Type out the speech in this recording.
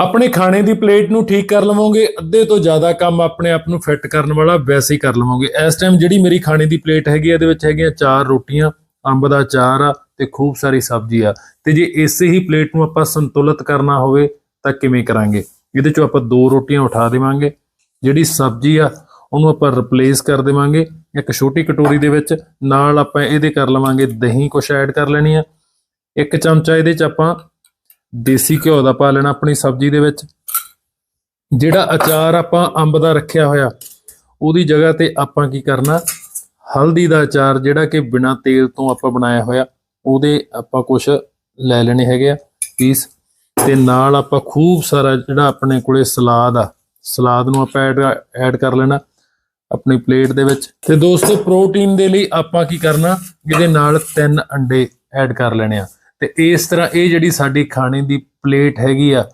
ਆਪਣੇ ਖਾਣੇ ਦੀ ਪਲੇਟ ਨੂੰ ਠੀਕ ਕਰ ਲਵੋਗੇ ਅੱਧੇ ਤੋਂ ਜ਼ਿਆਦਾ ਕੰਮ ਆਪਣੇ ਆਪ ਨੂੰ ਫਿੱਟ ਕਰਨ ਵਾਲਾ ਵੈਸੇ ਹੀ ਕਰ ਲਵੋਗੇ। ਇਸ ਟਾਈਮ ਜਿਹੜੀ ਮੇਰੀ ਖਾਣੇ ਦੀ ਪਲੇਟ ਹੈਗੀ ਆ, ਇਹਦੇ ਵਿੱਚ ਹੈਗੀਆਂ ਚਾਰ ਰੋਟੀਆਂ ਅੰਬ ਦਾ ਚਾਰ ਆ ਤੇ ਖੂਬ ਸਾਰੀ ਸਬਜ਼ੀ ਆ। ਤੇ ਜੇ ਇਸੇ ਹੀ ਪਲੇਟ ਨੂੰ ਆਪਾਂ ਸੰਤੁਲਿਤ ਕਰਨਾ ਹੋਵੇ ਤਾਂ ਕਿਵੇਂ ਕਰਾਂਗੇ? ਇਹਦੇ ਚੋਂ ਆਪਾਂ ਦੋ ਰੋਟੀਆਂ ਉਠਾ ਦੇਵਾਂਗੇ। ਜਿਹੜੀ ਸਬਜ਼ੀ ਆ ਉਹਨੂੰ ਆਪਾਂ ਰਿਪਲੇਸ ਕਰ ਦੇਵਾਂਗੇ। ਇੱਕ ਛੋਟੀ ਕਟੋਰੀ ਦੇ ਵਿੱਚ ਨਾਲ ਆਪਾਂ ਇਹਦੇ ਕਰ ਲਵਾਂਗੇ ਦਹੀਂ ਕੁਛ ਐਡ ਕਰ ਲੈਣੀ ਆ। ਇੱਕ ਚਮਚਾ ਇਹਦੇ ਚ ਆਪਾਂ ਦੇਸੀ ਘਿਓ ਦਾ ਪਾ ਲੈਣਾ ਆਪਣੀ ਸਬਜ਼ੀ ਦੇ ਵਿੱਚ। ਜਿਹੜਾ ਅਚਾਰ ਆਪਾਂ ਅੰਬ ਦਾ ਰੱਖਿਆ ਹੋਇਆ, ਉਹਦੀ ਜਗ੍ਹਾ ਤੇ ਆਪਾਂ ਕੀ ਕਰਨਾ, ਹਲਦੀ ਦਾ ਅਚਾਰ ਜਿਹੜਾ ਕਿ ਬਿਨਾ ਤੇਲ ਤੋਂ ਆਪਾਂ ਬਣਾਇਆ ਹੋਇਆ, ਉਹਦੇ ਆਪਾਂ ਕੁਝ ਲੈ ਲੈਣੇ ਹੈਗੇ ਆ ਪੀਸ। ਤੇ ਨਾਲ ਆਪਾਂ ਖੂਬ ਸਾਰਾ ਜਿਹੜਾ ਆਪਣੇ ਕੋਲੇ ਸਲਾਦ ਆ, ਸਲਾਦ ਨੂੰ ਆਪਾਂ ਐਡ ਐਡ ਕਰ ਲੈਣਾ ਆਪਣੀ ਪਲੇਟ ਦੇ ਵਿੱਚ। ਤੇ ਦੋਸਤੋ, ਪ੍ਰੋਟੀਨ ਦੇ ਲਈ ਆਪਾਂ ਕੀ ਕਰਨਾ, ਇਹਦੇ ਨਾਲ ਤਿੰਨ ਅੰਡੇ ਐਡ ਕਰ ਲੈਣੇ ਆ। ਤੇ ਇਸ ਤਰ੍ਹਾਂ ਇਹ ਜਿਹੜੀ ਸਾਡੀ ਖਾਣੇ ਦੀ ਪਲੇਟ ਹੈਗੀ ਆ